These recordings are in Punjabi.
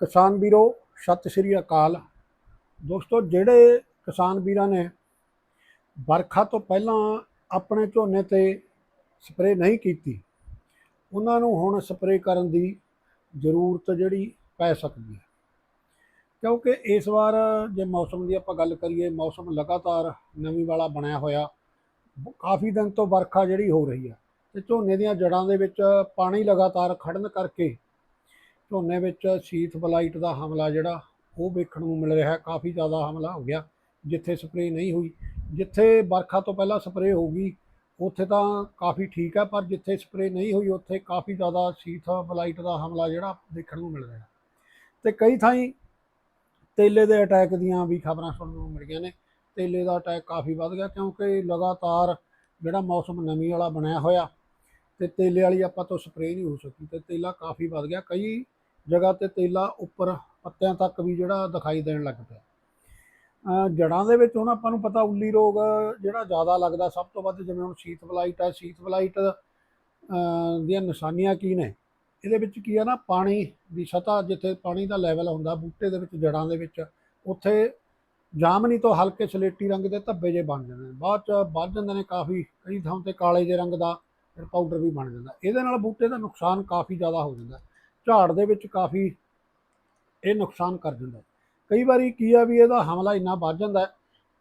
ਕਿਸਾਨ ਵੀਰੋ, ਸਤਿ ਸ਼੍ਰੀ ਅਕਾਲ। ਦੋਸਤੋ, ਜਿਹੜੇ ਕਿਸਾਨ ਵੀਰਾਂ ਨੇ ਵਰਖਾ ਤੋਂ ਪਹਿਲਾਂ ਆਪਣੇ ਝੋਨੇ ਤੇ ਸਪਰੇਅ ਨਹੀਂ ਕੀਤੀ, ਉਹਨਾਂ ਨੂੰ ਹੁਣ ਸਪਰੇਅ ਕਰਨ ਦੀ ਜ਼ਰੂਰਤ ਜਿਹੜੀ ਪੈ ਸਕਦੀ ਹੈ। ਕਿਉਂਕਿ ਇਸ ਵਾਰ ਜੇ ਮੌਸਮ ਦੀ ਆਪਾਂ ਗੱਲ ਕਰੀਏ, ਮੌਸਮ ਲਗਾਤਾਰ ਨਵੀਂ ਵਾਲਾ ਬਣਿਆ ਹੋਇਆ, ਕਾਫੀ ਦਿਨ ਤੋਂ ਵਰਖਾ ਜਿਹੜੀ ਹੋ ਰਹੀ ਹੈ, ਤੇ ਝੋਨੇ ਦੀਆਂ ਜੜਾਂ ਦੇ ਵਿੱਚ ਪਾਣੀ ਲਗਾਤਾਰ ਖੜਨ ਕਰਕੇ ਝੋਨੇ ਵਿੱਚ ਸੀਥ ਬਲਾਈਟ ਦਾ ਹਮਲਾ ਜਿਹੜਾ, ਉਹ ਵੇਖਣ ਨੂੰ ਮਿਲ ਰਿਹਾ ਹੈ ਕਾਫੀ ਜ਼ਿਆਦਾ ਹਮਲਾ ਹੋ ਗਿਆ, ਜਿੱਥੇ ਸਪਰੇਅ ਨਹੀਂ ਹੋਈ। ਜਿੱਥੇ ਵਰਖਾ ਤੋਂ ਪਹਿਲਾਂ ਸਪਰੇਅ ਹੋਊਗੀ ਉੱਥੇ ਤਾਂ ਕਾਫੀ ਠੀਕ ਹੈ ਪਰ ਜਿੱਥੇ ਸਪਰੇਅ ਨਹੀਂ ਹੋਈ, ਉੱਥੇ ਕਾਫੀ ਜ਼ਿਆਦਾ ਸੀਥ ਬਲਾਈਟ ਦਾ ਹਮਲਾ ਜਿਹੜਾ ਦੇਖਣ ਨੂੰ ਮਿਲ ਰਿਹਾ। ਤੇ ਕਈ ਥਾਈਂ ਤੇਲੇ ਦੇ ਅਟੈਕ ਦੀਆਂ ਵੀ ਖਬਰਾਂ ਸੁਣਨ ਨੂੰ ਮਿਲੀਆਂ ਨੇ। ਤੇਲੇ ਦਾ ਅਟੈਕ ਕਾਫੀ ਵੱਧ ਗਿਆ, ਕਿਉਂਕਿ ਲਗਾਤਾਰ ਜਿਹੜਾ ਮੌਸਮ ਨਮੀ ਵਾਲਾ ਬਣਿਆ ਹੋਇਆ, ਤੇ ਤੇਲੇ ਵਾਲੀ ਆਪਾਂ ਤੋਂ ਸਪਰੇਅ ਨਹੀਂ ਹੋ ਸਕੀ, ਤੇ ਤੇਲਾ ਕਾਫੀ ਵੱਧ ਗਿਆ। ਕਈ ਜਗ੍ਹਾ ਤੇ ਤੇਲਾ ਉੱਪਰ ਪੱਤਿਆਂ ਤੱਕ ਵੀ ਜਿਹੜਾ ਦਿਖਾਈ ਦੇਣ ਲੱਗ ਪਿਆ। ਅਹ ਜੜਾਂ ਦੇ ਵਿੱਚ ਹੁਣ ਆਪਾਂ ਨੂੰ ਪਤਾ ਉੱਲੀ ਰੋਗ ਜਿਹੜਾ ਜ਼ਿਆਦਾ ਲੱਗਦਾ, ਸਭ ਤੋਂ ਵੱਧ ਜਿਵੇਂ ਹੁਣ ਸ਼ੀਤ ਬਲਾਈਟ ਹੈ ਸ਼ੀਤ ਬਲਾਈਟ ਦੀਆਂ ਨਿਸ਼ਾਨੀਆਂ ਕੀ ਨੇ? ਇਹਦੇ ਵਿੱਚ ਕੀ ਹੈ ਨਾ, ਪਾਣੀ ਦੀ ਸਤ੍ਹਾ ਜਿੱਥੇ ਪਾਣੀ ਦਾ ਲੈਵਲ ਹੁੰਦਾ, ਬੂਟੇ ਦੇ ਵਿੱਚ ਜੜਾਂ ਦੇ ਵਿੱਚ, ਉੱਥੇ ਜਾਮਨੀ ਤੋਂ ਹਲਕੇ ਸਲੇਟੀ ਰੰਗ ਦੇ ਧੱਬੇ ਜੇ ਬਣ ਜਾਂਦੇ ਨੇ। ਬਾਅਦ ਚ ਵੱਧ ਜਾਂਦੇ ਨੇ ਕਾਫੀ, ਕਈ ਥਾਂ ਤੇ ਕਾਲੇ ਜੇ ਰੰਗ ਦਾ ਫਿਰ ਪਾਊਡਰ ਵੀ ਬਣ ਜਾਂਦਾ। ਇਹਦੇ ਨਾਲ ਬੂਟੇ ਦਾ ਨੁਕਸਾਨ ਕਾਫੀ ਜ਼ਿਆਦਾ ਹੋ ਜਾਂਦਾ। ਝਾੜ ਦੇ ਵਿੱਚ ਕਾਫੀ ਇਹ ਨੁਕਸਾਨ ਕਰ ਦਿੰਦਾ ਕਈ ਵਾਰੀ ਕੀ ਆ ਵੀ ਇਹਦਾ ਹਮਲਾ ਇੰਨਾ ਵੱਧ ਜਾਂਦਾ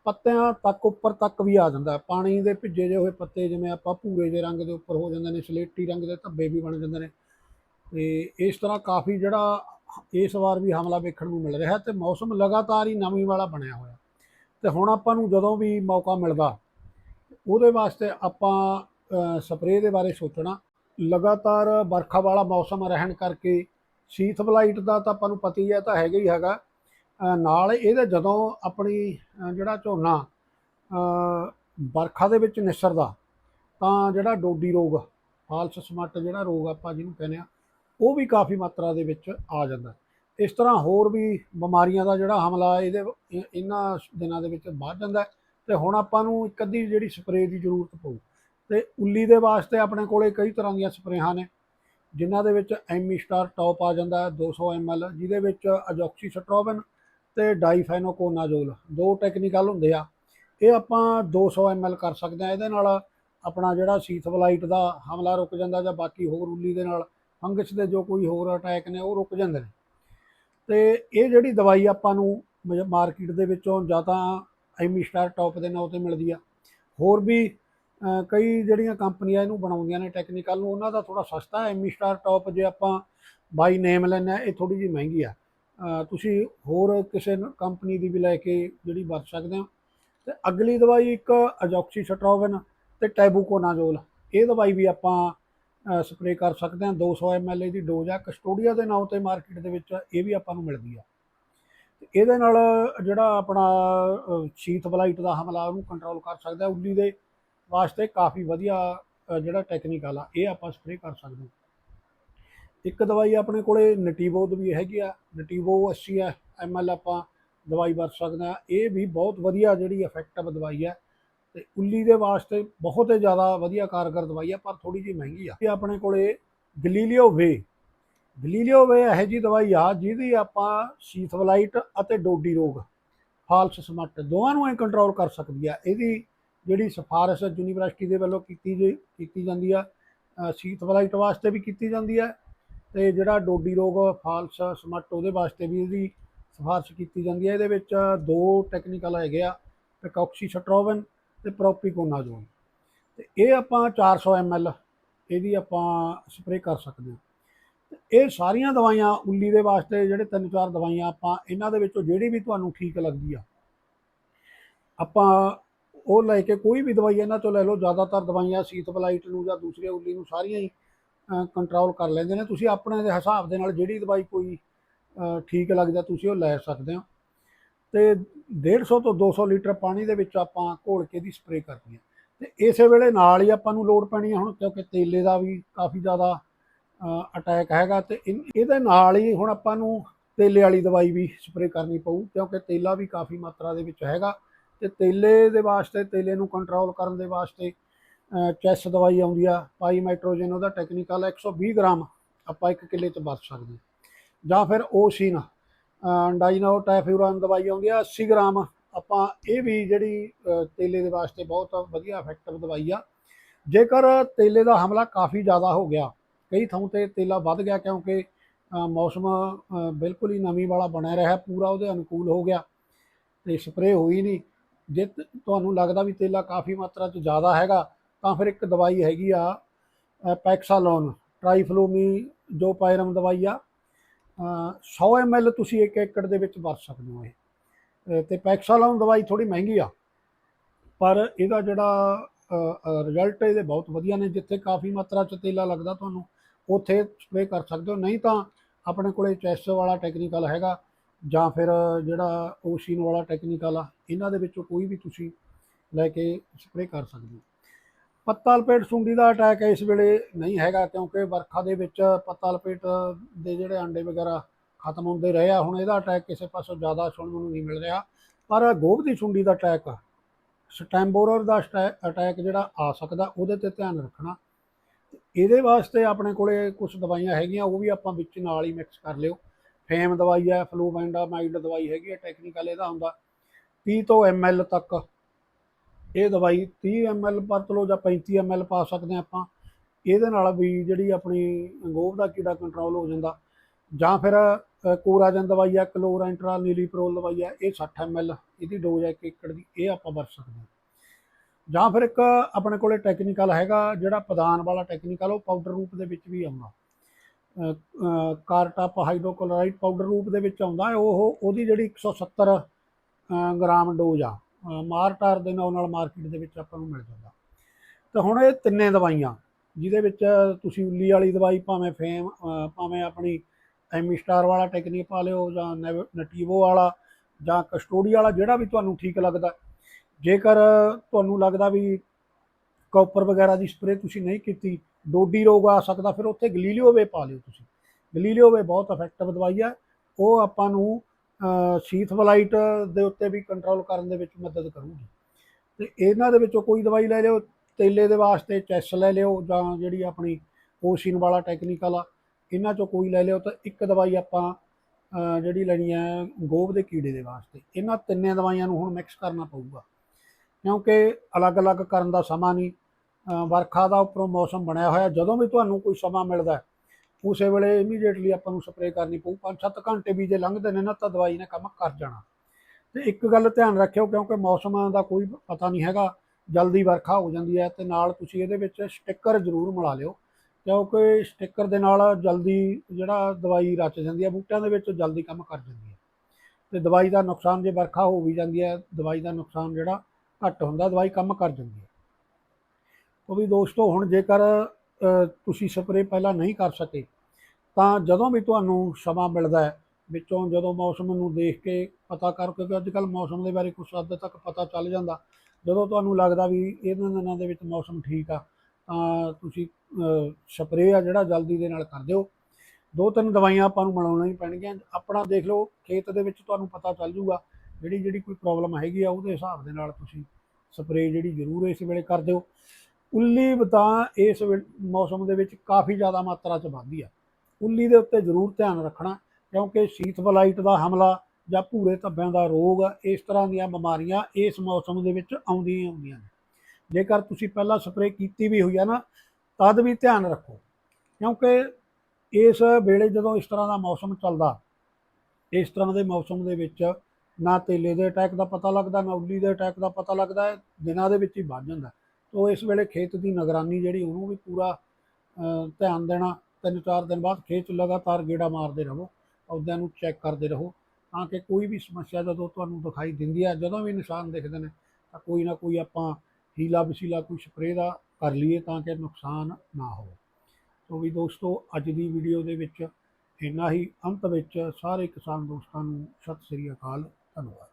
ਪੱਤਿਆਂ ਤੱਕ ਉੱਪਰ ਤੱਕ ਵੀ ਆ ਜਾਂਦਾ ਪਾਣੀ ਦੇ ਭਿੱਜੇ ਜਿਹੇ ਹੋਏ ਪੱਤੇ ਜਿਵੇਂ ਆਪਾਂ ਭੂਰੇ ਜਿਹੇ ਰੰਗ ਦੇ ਉੱਪਰ ਹੋ ਜਾਂਦੇ ਨੇ, ਸਲੇਟੀ ਰੰਗ ਦੇ ਧੱਬੇ ਵੀ ਬਣ ਜਾਂਦੇ ਨੇ। ਤੇ ਇਸ ਤਰ੍ਹਾਂ ਕਾਫੀ ਜਿਹੜਾ ਇਸ ਵਾਰ ਵੀ ਹਮਲਾ ਵੇਖਣ ਨੂੰ ਮਿਲ ਰਿਹਾ ਤੇ ਮੌਸਮ ਲਗਾਤਾਰ ਹੀ ਨਵੀਂ ਵਾਲਾ ਬਣਿਆ ਹੋਇਆ ਤੇ ਹੁਣ ਆਪਾਂ ਨੂੰ ਜਦੋਂ ਵੀ ਮੌਕਾ ਮਿਲਦਾ, ਉਹਦੇ ਵਾਸਤੇ ਆਪਾਂ ਸਪਰੇਅ ਦੇ ਬਾਰੇ ਸੋਚਣਾ। ਲਗਾਤਾਰ ਵਰਖਾ ਵਾਲਾ ਮੌਸਮ ਰਹਿਣ ਕਰਕੇ ਸ਼ੀਥ ਬਲਾਈਟ ਦਾ ਤਾਂ ਆਪਾਂ ਨੂੰ ਪਤਾ ਹੀ ਹੈ, ਤਾਂ ਹੈਗਾ ਹੀ ਹੈਗਾ। ਨਾਲ ਇਹਦੇ ਜਦੋਂ ਆਪਣੀ ਜਿਹੜਾ ਝੋਨਾ ਵਰਖਾ ਦੇ ਵਿੱਚ ਨਿਸਰਦਾ, ਤਾਂ ਜਿਹੜਾ ਡੋਡੀ ਰੋਗ, ਫਾਲਸ ਸਮੱਟ ਜਿਹੜਾ ਰੋਗ ਆਪਾਂ ਜਿਹਨੂੰ ਕਹਿੰਦੇ ਆ ਉਹ ਵੀ ਕਾਫੀ ਮਾਤਰਾ ਦੇ ਵਿੱਚ ਆ ਜਾਂਦਾ। ਇਸ ਤਰ੍ਹਾਂ ਹੋਰ ਵੀ ਬਿਮਾਰੀਆਂ ਦਾ ਜਿਹੜਾ ਹਮਲਾ ਇਹਦੇ ਇਹ- ਇਹਨਾਂ ਦਿਨਾਂ ਦੇ ਵਿੱਚ ਵੱਧ ਜਾਂਦਾ ਹੈ। ਤੇ ਹੁਣ ਆਪਾਂ ਨੂੰ ਇੱਕ ਅੱਧੀ ਜਿਹੜੀ ਸਪਰੇਅ ਦੀ ਜ਼ਰੂਰਤ ਪਊ। ਤੇ ਉੱਲੀ ਦੇ ਵਾਸਤੇ ਆਪਣੇ ਕੋਲੇ ਕਈ ਤਰ੍ਹਾਂ ਦੀਆਂ ਸਪਰੇਹਾਂ ਨੇ, ਜਿਨ੍ਹਾਂ ਦੇ ਵਿੱਚ ਐਮੀ ਸਟਾਰ ਟੌਪ ਆ ਜਾਂਦਾ ਹੈ 200 ml ਜਿਹਦੇ ਵਿੱਚ ਅਜੋਕਸੀ ਸਟ੍ਰੋਬਨ ਤੇ ਡਾਈਫੈਨੋਕੋਨਾਜ਼ੋਲ ਦੋ ਟੈਕਨੀਕਲ ਹੁੰਦੇ ਆ। ਇਹ ਆਪਾਂ 200 ml ਕਰ ਸਕਦੇ ਆ ਇਹਦੇ ਨਾਲ ਆਪਣਾ ਜਿਹੜਾ ਸੀਥਵਲਾਈਟ ਦਾ ਹਮਲਾ ਰੁਕ ਜਾਂਦਾ ਜਾਂ ਬਾਕੀ ਹੋਰ ਉੱਲੀ ਦੇ ਨਾਲ ਫੰਗਸ ਦੇ ਜੋ ਕੋਈ ਹੋਰ ਅਟੈਕ ਨੇ, ਉਹ ਰੁਕ ਜਾਂਦੇ ਨੇ। ਤੇ ਇਹ ਜਿਹੜੀ ਦਵਾਈ ਆਪਾਂ ਨੂੰ ਮਾਰਕੀਟ ਦੇ ਵਿੱਚੋਂ ਜਾਂ ਤਾਂ ਐਮੀ ਸਟਾਰ ਟੌਪ ਦੇ ਨਾਂ ਤੇ ਮਿਲਦੀ ਆ। ਹੋਰ ਵੀ ਕਈ ਜਿਹੜੀਆਂ ਕੰਪਨੀਆਂ ਇਹਨੂੰ ਬਣਾਉਂਦੀਆਂ ਨੇ ਟੈਕਨੀਕਲ ਨੂੰ ਉਹਨਾਂ ਦਾ ਥੋੜਾ ਸਸਤਾ ਹੈ ਐਮੀ ਸਟਾਰ ਟੌਪ ਜੇ ਆਪਾਂ ਬਾਈ ਨੇਮ ਲੈਣਾ ਇਹ ਥੋੜੀ ਜਿਹੀ ਮਹਿੰਗੀ ਆ। ਤੁਸੀਂ ਹੋਰ ਕਿਸੇ ਕੰਪਨੀ ਦੀ ਵੀ ਲੈ ਕੇ ਜਿਹੜੀ ਵਰਤ ਸਕਦੇ ਹੋ। ਤੇ ਅਗਲੀ ਦਵਾਈ ਇੱਕ ਅਜੋਕਸੀ ਸਟ੍ਰੋਬਨ ਤੇ ਟੈਬੂਕੋਨਾਜ਼ੋਲ ਇਹ ਦਵਾਈ ਵੀ ਆਪਾਂ ਸਪਰੇਅ ਕਰ ਸਕਦੇ ਹਾਂ 200 ml ਦੀ ਡੋਜ਼ ਆ ਕਸਟੋਡੀਆ ਦੇ ਨਾਂ ਤੇ ਮਾਰਕੀਟ ਦੇ ਵਿੱਚ ਇਹ ਵੀ ਆਪਾਂ ਨੂੰ ਮਿਲਦੀ ਆ। ਤੇ ਇਹਦੇ ਨਾਲ ਜਿਹੜਾ ਆਪਣਾ ਅ, ਸ਼ੀਥ ਬਲਾਈਟ ਦਾ ਹਮਲਾ ਉਹਨੂੰ ਕੰਟਰੋਲ ਕਰ ਸਕਦਾ ਉੱਲੀ ਦੇ ਵਾਸਤੇ ਕਾਫੀ ਵਧੀਆ ਜਿਹੜਾ ਟੈਕਨੀਕਲ ਆ ਇਹ ਆਪਾਂ ਸਪਰੇਅ ਕਰ ਸਕਦੇ ਇੱਕ ਦਵਾਈ ਆਪਣੇ ਕੋਲੇ ਨਟੀਵੋ ਦੀ ਵੀ ਹੈਗੀ ਆ ਨਟੀਵੋ 80 ml ਆਪਾਂ ਦਵਾਈ ਵਰਤ ਸਕਦੇ ਆ ਇਹ ਵੀ ਬਹੁਤ ਵਧੀਆ ਜਿਹੜੀ ਇਫੈਕਟਿਵ ਦਵਾਈ ਹੈ ਤੇ ਉੱਲੀ ਦੇ ਵਾਸਤੇ ਬਹੁਤ ਹੀ ਜ਼ਿਆਦਾ ਵਧੀਆ ਕਾਰਗਰ ਦਵਾਈ ਆ, ਪਰ ਥੋੜੀ ਜਿਹੀ ਮਹਿੰਗੀ ਆ। ਇਹ ਆਪਣੇ ਕੋਲੇ ਗਲੀਲੀਓ ਵੇ ਗਲੀਲੀਓ ਵੇ ਇਹੋ ਜਿਹੀ ਦਵਾਈ ਆ, ਜਿਹਦੀ ਆਪਾਂ ਸ਼ੀਥਵਲਾਈਟ ਅਤੇ ਡੋਡੀ ਰੋਗ, ਫਾਲਸ ਸਮੱਟ ਦੋਵਾਂ ਨੂੰ ਇਹ ਕੰਟਰੋਲ ਕਰ ਸਕਦੀ ਆ। ਇਹਦੀ ਜਿਹੜੀ ਸਿਫਾਰਿਸ਼ ਯੂਨੀਵਰਸਿਟੀ ਦੇ ਵੱਲੋਂ ਕੀਤੀ ਜੇ ਕੀਤੀ ਜਾਂਦੀ ਆ ਅ, ਸ਼ੀਥਵਲਾਈਟ ਵਾਸਤੇ ਵੀ ਕੀਤੀ ਜਾਂਦੀ ਹੈ ਤੇ ਜਿਹੜਾ ਡੋਡੀ ਰੋਗ ਫਾਲਸ ਸਮੱਟ ਉਹਦੇ ਵਾਸਤੇ ਵੀ ਇਹਦੀ ਸਿਫਾਰਿਸ਼ ਕੀਤੀ ਜਾਂਦੀ ਹੈ ਇਹਦੇ ਵਿੱਚ ਦੋ ਟੈਕਨੀਕਲ ਹੈਗੇ ਆ ਪੈਕੌਕਸੀ ਸਟ੍ਰੋਬਨ ਤੇ ਪ੍ਰੋਪੀਕੋਨਾਜ਼ੋਲ ਤੇ ਇਹ ਆਪਾਂ 400 ml ਇਹਦੀ ਆਪਾਂ ਸਪਰੇਅ ਕਰ ਸਕਦੇ ਹਾਂ ਤੇ ਇਹ ਸਾਰੀਆਂ ਦਵਾਈਆਂ ਉੱਲੀ ਦੇ ਵਾਸਤੇ ਜਿਹੜੇ ਤਿੰਨ ਚਾਰ ਦਵਾਈਆਂ ਆਪਾਂ ਇਹਨਾਂ ਦੇ ਵਿੱਚੋਂ ਜਿਹੜੀ ਵੀ ਤੁਹਾਨੂੰ ਠੀਕ ਲੱਗਦੀ ਆ ਆਪਾਂ ਉਹ ਲੈ ਕੇ ਕੋਈ ਵੀ ਦਵਾਈ ਇਹਨਾਂ ਤੋਂ ਲੈ ਲਓ, ਜ਼ਿਆਦਾਤਰ ਦਵਾਈਆਂ ਸੀਤਬਲਾਈਟ ਨੂੰ ਜਾਂ ਦੂਸਰੀ ਉੱਲੀ ਨੂੰ ਸਾਰੀਆਂ ਹੀ ਕੰਟਰੋਲ ਕਰ ਲੈਂਦੇ ਨੇ। ਤੁਸੀਂ ਆਪਣੇ ਦੇ ਹਿਸਾਬ ਦੇ ਨਾਲ ਜਿਹੜੀ ਦਵਾਈ ਕੋਈ ਠੀਕ ਲੱਗਦਾ, ਤੁਸੀਂ ਉਹ ਲੈ ਸਕਦੇ ਹੋ। ਤੇ 150 ਤੋਂ 200 ਲੀਟਰ ਪਾਣੀ ਦੇ ਵਿੱਚ ਆਪਾਂ ਘੋਲ ਕੇ ਦੀ ਸਪਰੇਅ ਕਰਨੀ ਹੈ। ਤੇ ਇਸੇ ਵੇਲੇ ਨਾਲ ਹੀ ਆਪਾਂ ਨੂੰ ਲੋੜ ਪੈਣੀ ਹੈ ਹੁਣ, ਕਿਉਂਕਿ ਤੇਲੇ ਦਾ ਵੀ ਕਾਫੀ ਜ਼ਿਆਦਾ ਅਟੈਕ ਹੈਗਾ ਤੇ ਇਨ- ਇਹਦੇ ਨਾਲ ਹੀ ਹੁਣ ਆਪਾਂ ਨੂੰ ਤੇਲੇ ਵਾਲੀ ਦਵਾਈ ਵੀ ਸਪਰੇਅ ਕਰਨੀ ਪਊ, ਕਿਉਂਕਿ ਤੇਲਾ ਵੀ ਕਾਫੀ ਮਾਤਰਾ ਦੇ ਵਿੱਚ ਹੈਗਾ। ਤੇ ਤੇਲੇ ਦੇ ਵਾਸਤੇ, ਤੇਲੇ ਨੂੰ ਕੰਟਰੋਲ ਕਰਨ ਦੇ ਵਾਸਤੇ ਚੈਸ ਦਵਾਈ ਆਉਂਦੀ ਆ, ਪਾਈ ਮਾਈਟ੍ਰੋਜਨ ਉਹਦਾ ਟੈਕਨੀਕਲ 120 ਗ੍ਰਾਮ ਆਪਾਂ ਇੱਕ ਕਿੱਲੇ 'ਚ ਵਰਤ ਸਕਦੇ ਜਾਂ ਫਿਰ ਓਸੀਨ ਡਾਈਨੋ ਟੈਫਿਊਰਨ ਦਵਾਈ ਆਉਂਦੀ ਆ 80 ਗ੍ਰਾਮ। ਆਪਾਂ ਇਹ ਵੀ ਜਿਹੜੀ ਤੇਲੇ ਦੇ ਵਾਸਤੇ ਬਹੁਤ ਵਧੀਆ ਇਫੈਕਟਿਵ ਦਵਾਈ ਆ। ਜੇਕਰ ਤੇਲੇ ਦਾ ਹਮਲਾ ਕਾਫੀ ਜ਼ਿਆਦਾ ਹੋ ਗਿਆ, ਕਈ ਥਾਂ ਤੇ ਤੇਲਾ ਵੱਧ ਗਿਆ ਕਿਉਂਕਿ ਮੌਸਮ ਬਿਲਕੁਲ ਹੀ ਨਮੀ ਵਾਲਾ ਬਣਿਆ ਰਿਹਾ, ਪੂਰਾ ਉਹਦੇ ਅਨੁਕੂਲ ਹੋ ਗਿਆ ਤੇ ਸਪਰੇਅ ਹੋਈ ਨਹੀਂ। ਜੇ ਤੁਹਾਨੂੰ ਲੱਗਦਾ ਵੀ ਤੇਲਾ ਕਾਫੀ ਮਾਤਰਾ 'ਚ ਜ਼ਿਆਦਾ ਹੈਗਾ ਤਾਂ ਫਿਰ ਇੱਕ ਦਵਾਈ ਹੈਗੀ ਆ ਪੈਕਸਾਲੋਨ ਟ੍ਰਾਈਫਲੋਮੀ ਜੋ ਪਾਇਰਮ ਦਵਾਈ ਆ ਅ, 100 ml ਤੁਸੀਂ ਇੱਕ ਏਕੜ ਦੇ ਵਿੱਚ ਵਰਤ ਸਕਦੇ ਹੋ ਇਹ। ਅ, ਤੇ ਪੈਕਸਾਲੋਨ ਦਵਾਈ ਥੋੜੀ ਮਹਿੰਗੀ ਆ ਪਰ ਇਹਦਾ ਜਿਹੜਾ ਰਿਜ਼ਲਟ ਇਹਦੇ ਬਹੁਤ ਵਧੀਆ ਨੇ ਜਿੱਥੇ ਕਾਫੀ ਮਾਤਰਾ 'ਚ ਤੇਲਾ ਲੱਗਦਾ ਤੁਹਾਨੂੰ ਉੱਥੇ ਸਪਰੇਅ ਕਰ ਸਕਦੇ ਹੋ। ਨਹੀਂ ਤਾਂ ਆਪਣੇ ਕੋਲੇ ਚੈਸ ਵਾਲਾ ਟੈਕਨੀਕਲ ਹੈਗਾ ਜਾਂ ਫਿਰ ਜਿਹੜਾ ਓਸ਼ੀਨ ਵਾਲਾ ਟੈਕਨੀਕਲ ਆ ਇਹਨਾਂ ਦੇ ਵਿੱਚੋਂ ਕੋਈ ਵੀ ਤੁਸੀਂ ਲੈ ਕੇ ਸਪਰੇਅ ਕਰ ਸਕਦੇ ਹੋ। ਪੱਤਾ ਲਪੇਟ ਸੁੰਡੀ ਦਾ ਅਟੈਕ ਇਸ ਵੇਲੇ ਨਹੀਂ ਹੈਗਾ, ਕਿਉਂਕਿ ਵਰਖਾ ਦੇ ਵਿੱਚ ਪੱਤਾ ਲਪੇਟ ਦੇ ਜਿਹੜੇ ਅੰਡੇ ਵਗੈਰਾ ਖਤਮ ਹੁੰਦੇ ਰਹੇ ਆ। ਹੁਣ ਇਹਦਾ ਅਟੈਕ ਕਿਸੇ ਪਾਸੋਂ ਜ਼ਿਆਦਾ ਸੁਣਨ ਨੂੰ ਨਹੀਂ ਮਿਲ ਰਿਹਾ। ਪਰ ਗੋਭ ਦੀ ਸੁੰਡੀ ਦਾ ਅਟੈਕ ਸਟੈਂਬੋਰਰ ਦਾ ਅਟੈਕ ਜਿਹੜਾ ਆ ਸਕਦਾ, ਉਹਦੇ ਤੇ ਧਿਆਨ ਰੱਖਣਾ। ਇਹਦੇ ਵਾਸਤੇ ਆਪਣੇ ਕੋਲੇ ਕੁਝ ਦਵਾਈਆਂ ਹੈਗੀਆਂ, ਉਹ ਵੀ ਆਪਾਂ ਵਿੱਚ ਨਾਲ ਹੀ ਮਿਕਸ ਕਰ ਲਿਓ। ਫੇਮ ਦਵਾਈ ਹੈ ਫਲੂਵੈਂਡਾਮਾਈਡ ਦਵਾਈ ਹੈਗੀ ਹੈ ਟੈਕਨੀਕਲ ਇਹਦਾ ਹੁੰਦਾ। 30 ਤੋਂ ml ਤੱਕ ਇਹ ਦਵਾਈ 30 ml ਵਰਤ ਲਓ ਜਾਂ 35 ml ਪਾ ਸਕਦੇ ਹਾਂ ਆਪਾਂ। ਇਹਦੇ ਨਾਲ ਵੀ ਜਿਹੜੀ ਆਪਣੀ ਗੋਭ ਦਾ ਕੀੜਾ ਕੰਟਰੋਲ ਹੋ ਜਾਂਦਾ। ਜਾਂ ਫਿਰ ਕੋਰਾਜਨ ਦਵਾਈ ਹੈ ਕਲੋਰੈਂਟਰਾ ਨੀਲੀਪਰੋਲ ਦਵਾਈ ਹੈ, ਇਹ 60 ml ਇਹਦੀ ਡੋਜ਼ ਹੈ ਇੱਕ ਏਕੜ ਦੀ, ਇਹ ਆਪਾਂ ਵਰਤ ਸਕਦੇ ਹਾਂ। ਜਾਂ ਫਿਰ ਇੱਕ ਆਪਣੇ ਕੋਲੇ ਟੈਕਨੀਕਲ ਹੈਗਾ, ਜਿਹੜਾ ਪ੍ਰਧਾਨ ਵਾਲਾ ਟੈਕਨੀਕਲ ਉਹ ਪਾਊਡਰ ਰੂਪ ਦੇ ਵਿੱਚ ਵੀ ਆਉਂਦਾ। ਕਾਰਟਾਪ ਹਾਈਡਰੋਕਲੋਰਾਈਡ ਪਾਊਡਰ ਰੂਪ ਦੇ ਵਿੱਚ ਆਉਂਦਾ ਹੈ। ਉਹ ਉਹਦੀ ਜਿਹੜੀ 170 ਅ, ਗ੍ਰਾਮ ਡੋਜ਼ ਆ ਅ, ਮਾਰਟਾਰ ਦੇ ਨਾਲ ਨਾਲ ਮਾਰਕੀਟ ਦੇ ਵਿੱਚ ਆਪਾਂ ਨੂੰ ਮਿਲ ਜਾਂਦਾ ਤੇ ਹੁਣ ਇਹ ਤਿੰਨੇ ਦਵਾਈਆਂ ਜਿਹਦੇ ਵਿੱਚ ਤੁਸੀਂ ਉੱਲੀ ਵਾਲੀ ਦਵਾਈ ਭਾਵੇਂ ਫੇਮ ਭਾਵੇਂ ਆਪਣੀ ਐਮੀ ਸਟਾਰ ਵਾਲਾ ਟੈਕਨੀਕ ਪਾ ਲਿਓ ਜਾਂ ਨੈਵ- ਨਟੀਵੋ ਵਾਲਾ ਜਾਂ ਕਸਟੋਡੀ ਵਾਲਾ ਜਿਹੜਾ ਵੀ ਤੁਹਾਨੂੰ ਠੀਕ ਲੱਗਦਾ ਜੇਕਰ ਤੁਹਾਨੂੰ ਲੱਗਦਾ ਵੀ ਕਾਪਰ ਵਗੈਰਾ ਦੀ ਸਪਰੇਅ ਤੁਸੀਂ ਨਹੀਂ ਕੀਤੀ, ਡੋਡੀ ਰੋਗ ਆ ਸਕਦਾ, ਫਿਰ ਉੱਥੇ ਗਲੀਲੀਓ ਵੇ ਪਾ ਲਿਓ ਤੁਸੀਂ। ਗਲੀਲੀਓ ਵੇ ਬਹੁਤ ਇਫੈਕਟਿਵ ਦਵਾਈ ਆ, ਉਹ ਆਪਾਂ ਨੂੰ ਸ਼ੀਥ ਵਲਾਈਟ ਦੇ ਉੱਤੇ ਵੀ ਕੰਟਰੋਲ ਕਰਨ ਦੇ ਵਿੱਚ ਮਦਦ ਕਰੂਗੀ। ਤੇ ਇਹਨਾਂ ਦੇ ਵਿੱਚੋਂ ਕੋਈ ਦਵਾਈ ਲੈ ਲਿਓ, ਤੇਲੇ ਦੇ ਵਾਸਤੇ ਚੈਸ ਲੈ ਲਿਓ, ਜਾਂ ਜਿਹੜੀ ਆਪਣੀ ਓਸ਼ੀਨ ਵਾਲਾ ਟੈਕਨੀਕਲ ਆ ਇਹਨਾਂ ਚੋਂ ਕੋਈ ਲੈ ਲਿਓ ਤਾਂ ਇੱਕ ਦਵਾਈ ਆਪਾਂ ਜਿਹੜੀ ਲੈਣੀ ਹੈ ਗੋਭ ਦੇ ਕੀੜੇ ਦੇ ਵਾਸਤੇ। ਇਹਨਾਂ ਤਿੰਨੇ ਦਵਾਈਆਂ ਨੂੰ ਹੁਣ ਮਿਕਸ ਕਰਨਾ ਪਊਗਾ। ਕਿਉਂਕਿ ਅਲੱਗ-ਅਲੱਗ ਕਰਨ ਦਾ ਸਮਾਂ ਨਹੀਂ ਵਰਖਾ ਦਾ ਉੱਪਰੋਂ ਮੌਸਮ ਬਣਿਆ ਹੋਇਆ, ਜਦੋਂ ਵੀ ਤੁਹਾਨੂੰ ਕੋਈ ਸਮਾਂ ਮਿਲਦਾ ਉਸੇ ਵੇਲੇ ਇਮੀਡੀਏਟਲੀ ਆਪਾਂ ਨੂੰ ਸਪਰੇਅ ਕਰਨੀ ਪਊ 5-7 ਘੰਟੇ ਵੀ ਜੇ ਲੰਘਦੇ ਨੇ ਨਾ ਤਾਂ ਦਵਾਈ ਨੇ ਕੰਮ ਕਰ ਜਾਣਾ। ਤੇ ਇੱਕ ਗੱਲ ਧਿਆਨ ਰੱਖਿਓ, ਕਿਉਂਕਿ ਮੌਸਮਾਂ ਦਾ ਕੋਈ ਪਤਾ ਨਹੀਂ ਹੈਗਾ, ਜਲਦੀ ਵਰਖਾ ਹੋ ਜਾਂਦੀ ਹੈ ਤੇ ਨਾਲ ਤੁਸੀਂ ਇਹਦੇ ਵਿੱਚ ਸਟicker ਜ਼ਰੂਰ ਮਿਲਾ ਲਿਓ, ਕਿਉਂਕਿ ਸਟicker ਦੇ ਨਾਲ ਜਲਦੀ ਜਿਹੜਾ ਦਵਾਈ ਰਚ ਜਾਂਦੀ ਹੈ, ਬੂਟਿਆਂ ਦੇ ਵਿੱਚ ਜਲਦੀ ਕੰਮ ਕਰ ਜਾਂਦੀ ਹੈ। ਤੇ ਦਵਾਈ ਦਾ ਨੁਕਸਾਨ ਜੇ ਵਰਖਾ ਹੋ ਵੀ ਜਾਂਦੀ ਹੈ, ਦਵਾਈ ਦਾ ਨੁਕਸਾਨ ਜਿਹੜਾ ਘੱਟ ਹੁੰਦਾ, ਦਵਾਈ ਕੰਮ ਕਰ ਜਾਂਦੀ ਹੈ। ਉਹ ਵੀ ਦੋਸਤੋ, ਹੁਣ ਜੇਕਰ ਤੁਸੀਂ ਸਪਰੇਅ ਪਹਿਲਾਂ ਨਹੀਂ ਕਰ ਸਕੇ, ਤਾਂ ਜਦੋਂ ਵੀ ਤੁਹਾਨੂੰ ਸਮਾਂ ਮਿਲਦਾ ਹੈ, ਵਿੱਚੋਂ ਜਦੋਂ ਮੌਸਮ ਨੂੰ ਦੇਖ ਕੇ ਪਤਾ ਕਰ, ਕਿਉਂਕਿ ਅੱਜ ਕੱਲ੍ਹ ਮੌਸਮ ਦੇ ਬਾਰੇ ਕੁਝ ਹੱਦ ਤੱਕ ਪਤਾ ਚੱਲ ਜਾਂਦਾ, ਜਦੋਂ ਤੁਹਾਨੂੰ ਲੱਗਦਾ ਵੀ ਇਹਨਾਂ ਦਿਨਾਂ ਦੇ ਵਿੱਚ ਮੌਸਮ ਠੀਕ ਆ, ਤਾਂ ਤੁਸੀਂ ਸਪਰੇਅ ਆ ਜਿਹੜਾ ਜਲਦੀ ਦੇ ਨਾਲ ਕਰ ਦਿਓ। ਦੋ ਤਿੰਨ ਦਵਾਈਆਂ ਆਪਾਂ ਨੂੰ ਮਿਲਾਉਣੀਆਂ ਹੀ ਪੈਣਗੀਆਂ, ਆਪਣਾ ਦੇਖ ਲਓ, ਖੇਤ ਦੇ ਵਿੱਚ ਤੁਹਾਨੂੰ ਪਤਾ ਚੱਲ ਜੂਗਾ ਜਿਹੜੀ ਜਿਹੜੀ ਕੋਈ ਪ੍ਰੋਬਲਮ ਹੈਗੀ ਆ, ਉਹਦੇ ਹਿਸਾਬ ਦੇ ਨਾਲ ਤੁਸੀਂ ਸਪਰੇਅ ਜਿਹੜੀ ਜ਼ਰੂਰ ਇਸ ਵੇਲੇ ਕਰ ਦਿਓ। ਉੱਲੀ ਤਾਂ ਇਸ ਵੇਲੇ ਮੌਸਮ ਦੇ ਵਿੱਚ ਕਾਫੀ ਜ਼ਿਆਦਾ ਮਾਤਰਾ 'ਚ ਵੱਧਦੀ ਆ। ਉੱਲੀ ਦੇ ਉੱਤੇ ਜ਼ਰੂਰ ਧਿਆਨ ਰੱਖਣਾ, ਕਿਉਂਕਿ ਸ਼ੀਤ ਵਲਾਈਟ ਦਾ ਹਮਲਾ ਜਾਂ ਭੂਰੇ ਧੱਬਿਆਂ ਦਾ ਰੋਗ ਇਸ ਤਰ੍ਹਾਂ ਦੀਆਂ ਬਿਮਾਰੀਆਂ ਇਸ ਮੌਸਮ ਦੇ ਵਿੱਚ ਆਉਂਦੀਆਂ ਆਉਂਦੀਆਂ ਨੇ। ਜੇਕਰ ਤੁਸੀਂ ਪਹਿਲਾਂ ਸਪਰੇਅ ਕੀਤੀ ਵੀ ਹੋਈ ਆ ਨਾ, ਤਦ ਵੀ ਧਿਆਨ ਰੱਖੋ, ਕਿਉਂਕਿ ਇਸ ਵੇਲੇ ਜਦੋਂ ਇਸ ਤਰ੍ਹਾਂ ਦਾ ਮੌਸਮ ਚੱਲਦਾ, ਇਸ ਤਰ੍ਹਾਂ ਦੇ ਮੌਸਮ ਦੇ ਵਿੱਚ ਨਾ ਤੇਲੇ ਦੇ ਅਟੈਕ ਦਾ ਪਤਾ ਲੱਗਦਾ, ਨਾ ਉੱਲੀ ਦੇ ਅਟੈਕ ਦਾ ਪਤਾ ਲੱਗਦਾ ਹੈ ਦਿਨਾਂ ਦੇ ਵਿੱਚ ਹੀ ਵੱਧ ਜਾਂਦਾ। ਤੋ ਇਸ ਵੇਲੇ ਖੇਤ ਦੀ ਨਿਗਰਾਨੀ ਜਿਹੜੀ ਉਹਨੂੰ ਵੀ ਪੂਰਾ ਧਿਆਨ ਦੇਣਾ ਤਿੰਨ ਚਾਰ ਦਿਨ ਬਾਅਦ ਖੇਤ ਲਗਾਤਾਰ ਗੇੜਾ ਮਾਰਦੇ ਰਹੋ, ਪੌਦਿਆਂ ਨੂੰ ਚੈੱਕ ਕਰਦੇ ਰਹੋ, ਤਾਂ ਕਿ ਕੋਈ ਵੀ ਸਮੱਸਿਆ ਜਦੋਂ ਤੁਹਾਨੂੰ ਦਿਖਾਈ ਦਿੰਦੀ ਹੈ ਜਦੋਂ ਵੀ ਨਿਸ਼ਾਨ ਦਿਖਦੇ ਨੇ, ਤਾਂ ਕੋਈ ਨਾ ਕੋਈ ਆਪਾਂ ਹੀਲਾ ਵਸੀਲਾ ਕੋਈ ਸਪਰੇਅ ਦਾ ਕਰ ਲਈਏ ਤਾਂ ਕਿ ਨੁਕਸਾਨ ਨਾ ਹੋਵੇ। ਸੋ ਵੀ ਦੋਸਤੋ, ਅੱਜ ਦੀ ਵੀਡੀਓ ਦੇ ਵਿੱਚ ਇੰਨਾ ਹੀ, ਅੰਤ ਵਿੱਚ ਸਾਰੇ ਕਿਸਾਨ ਦੋਸਤਾਂ ਨੂੰ ਸਤਿ ਸ੍ਰੀ ਅਕਾਲ। Tá no ar.